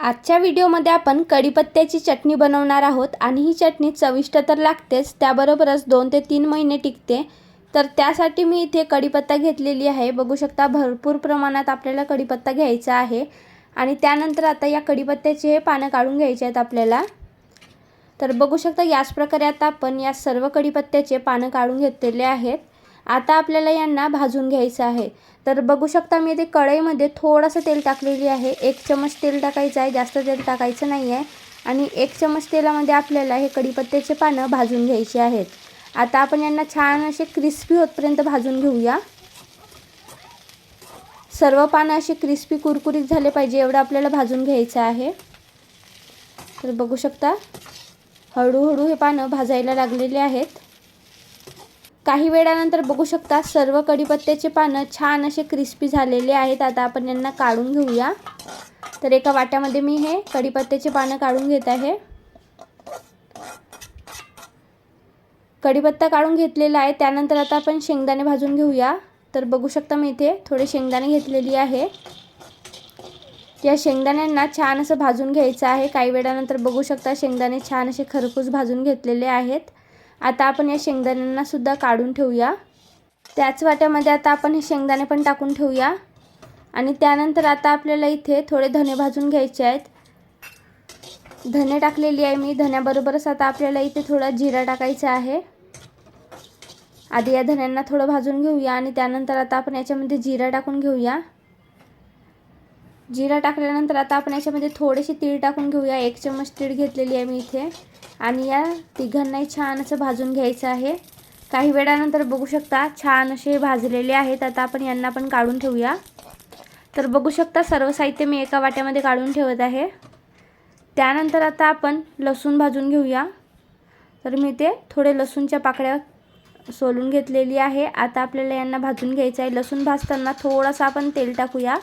आजच्या व्हिडिओमध्ये आपण कढीपत्त्याची चटणी बनवणार आहोत आणि ही चटणी चविष्ट तर लागतेच त्याबरोबरच दोन ते तीन महिने टिकते. तर त्यासाठी मी इथे कढीपत्ता घेतलेली आहे. बघू शकता भरपूर प्रमाणात आपल्याला कढीपत्ता घ्यायचा आहे. आणि त्यानंतर आता या कढीपत्त्याचे हे पानं काढून घ्यायचे आहेत आपल्याला. तर बघू शकता याच प्रकारे आता आपण या सर्व कढीपत्त्याचे पानं काढून घेतलेले आहेत. आता आपल्याला यांना भाजून घ्यायचं आहे. तर बघू शकता मी इथे कढईमध्ये थोडंसं तेल टाकलेली आहे. एक चमच तेल टाकायचं आहे. जास्त तेल टाकायचं नाही आहे. आणि एक चमच तेलामध्ये आपल्याला हे कढीपत्त्याचे पानं भाजून घ्यायचे आहेत. आता आपण यांना छान असे क्रिस्पी होतपर्यंत भाजून घेऊया. सर्व पानं असे क्रिस्पी कुरकुरीत झाले पाहिजे एवढं आपल्याला भाजून घ्यायचं आहे. तर बघू शकता हळूहळू हे पानं भाजायला लागलेले आहेत. काही वेळानंतर बघू शकता सर्व कढीपत्त्याचे पानं छान असे क्रिस्पी झालेले आहेत. आता आपण यांना काढून घेऊया. तर एका वाट्यामध्ये मी हे कढीपत्त्याचे पानं काढून घेत आहे. कढीपत्ता काढून घेतलेला आहे. त्यानंतर आता आपण शेंगदाणे भाजून घेऊया. तर बघू शकता मी इथे थोडे शेंगदाणे घेतलेली आहे. या शेंगदाण्यांना छान असं भाजून घ्यायचं आहे. काही वेळानंतर बघू शकता शेंगदाणे छान असे खरपूस भाजून घेतलेले आहेत. आता आपण या शेंगदाण्यांना सुद्धा काढून ठेवूया. त्याच वाट्यामध्ये आता आपण हे शेंगदाणे पण टाकून ठेवूया. आणि त्यानंतर आता आपल्याला इथे थोडे धने भाजून घ्यायचे आहेत. धने टाकलेली आहे मी. धन्याबरोबरच आता आपल्याला इथे थोडा जिरा टाकायचा आहे. आधी या धन्यांना थोडं भाजून घेऊया आणि त्यानंतर आता आपण याच्यामध्ये जिरा टाकून घेऊया. जिरा टाकल्यानंतर आता आपण याच्यामध्ये थोडेसे तीळ टाकून घेऊया. एक चम्मच तीळ घेतलेली आहे मी इथे. आणि या तिघांनाही छान असं भाजून घ्यायचं आहे. काही वेळानंतर बघू शकता छान असे भाजलेले आहेत. आता आपण यांना पण काढून ठेवूया. तर बघू शकता सर्व साहित्य मी एका वाट्यामध्ये काढून ठेवत आहे. त्यानंतर आता आपण लसूण भाजून घेऊया. तर मी ते थोडे लसूणच्या पाकळ्या सोलून घेतलेली आहे. आता आपल्याला यांना भाजून घ्यायचं आहे. लसूण भाजताना थोडासा आपण तेल टाकूया.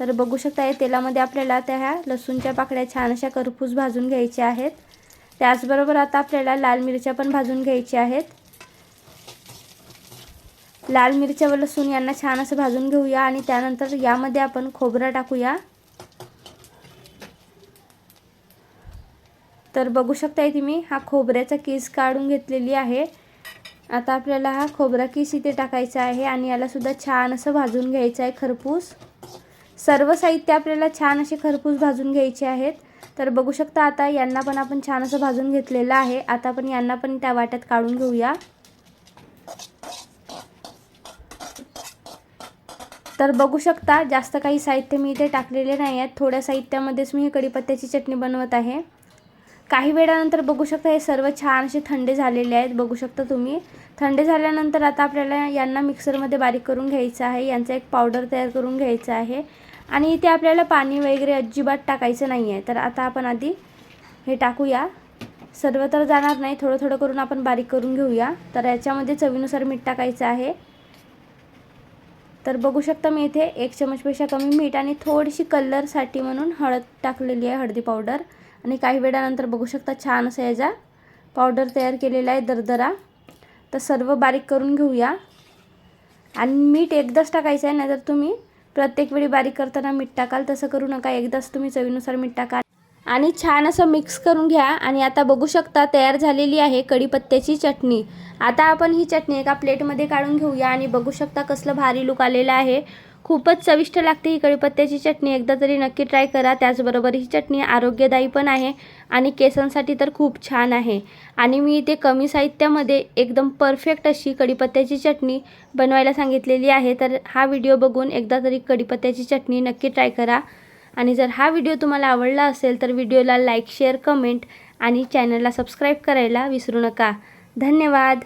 तर बघू शकता या तेलामध्ये आपल्याला त्या ह्या लसूणच्या पाकळ्या छान अशा करपूस भाजून घ्यायच्या आहेत. त्याचबरोबर आता आपल्याला लाल मिरच्या पण भाजून घ्यायच्या आहेत. लाल मिरच्या व लसूण यांना छान असं भाजून घेऊया आणि त्यानंतर यामध्ये आपण खोबरं टाकूया. तर बघू शकता इथे मी हा खोबऱ्याचा केस काढून घेतलेली आहे. आता आपल्याला हा खोबरा केस इथे टाकायचा आहे आणि याला सुद्धा छान असं भाजून घ्यायचं आहे खरपूस. सर्व साहित्य आपल्याला छान असे खरपूस भाजून घ्यायचे आहेत. तर बघू शकता आता यांना पण आपण छान असं भाजून घेतलेलं आहे. आता आपण यांना पण त्या वाट्यात काढून घेऊया. तर बघू शकता जास्त काही साहित्य मी इथे टाकलेले नाही आहेत. थोड्या साहित्यामध्येच मी ही कढीपत्त्याची चटणी बनवत आहे. काही वेळानंतर बघू शकता हे सर्व छान असे थंडे झालेले आहेत. बघू शकता तुम्ही. थंडे झाल्यानंतर आता आपल्याला यांना मिक्सरमध्ये बारीक करून घ्यायचं आहे. यांचा एक पावडर तयार करून घ्यायचा आहे. आणि इथे आपल्याला पाणी वगैरे अजिबात टाकायचं नाही आहे. तर आता आपण आधी हे टाकूया. सर्व तर जाणार नाही. थोडं थोडं करून आपण बारीक करून घेऊया. तर याच्यामध्ये चवीनुसार मीठ टाकायचं आहे. तर बघू शकता मी इथे एक चमचपेक्षा कमी मीठ आणि थोडीशी कलरसाठी म्हणून हळद टाकलेली आहे. हळदी पावडर. आणि काही वेळानंतर बघू शकता छान असं याचा पावडर तयार केलेला आहे दरदरा. तर सर्व बारीक करून घेऊया. आणि मीठ एकदाच टाकायचं आहे नाहीतर तुम्ही प्रत्येक वेळी बारीक करताना मीठ टाकाल तसं करू नका. एकदाच तुम्ही चवीनुसार मीठ टाकाल आणि छान असं मिक्स करून घ्या. आणि आता बघू शकता तयार झालेली आहे कढीपत्त्याची चटणी. आता आपण ही चटणी एका प्लेटमध्ये काढून घेऊया आणि बघू शकता कसलं भारी लुक आलेलं आहे. खूपच चविष्ट लागते ही कढीपत्त्याची चटणी. एकदा तरी नक्की ट्राय करा त्याचबरोबर ही चटणी आरोग्यदायी पण आहे आणि केसांसाठी तर खूप छान आहे. आणि मी इथे कमी साहित्यामध्ये एकदम परफेक्ट अशी कढीपत्त्याची चटणी बनवायला सांगितलेली आहे. तर हा व्हिडिओ बघून एकदा तरी कढीपत्त्याची चटणी नक्की ट्राय करा. आणि जर हा व्हिडिओ तुम्हाला आवडला असेल तर व्हिडिओला लाईक शेअर कमेंट आणि चॅनलला सबस्क्राईब करायला विसरू नका. धन्यवाद!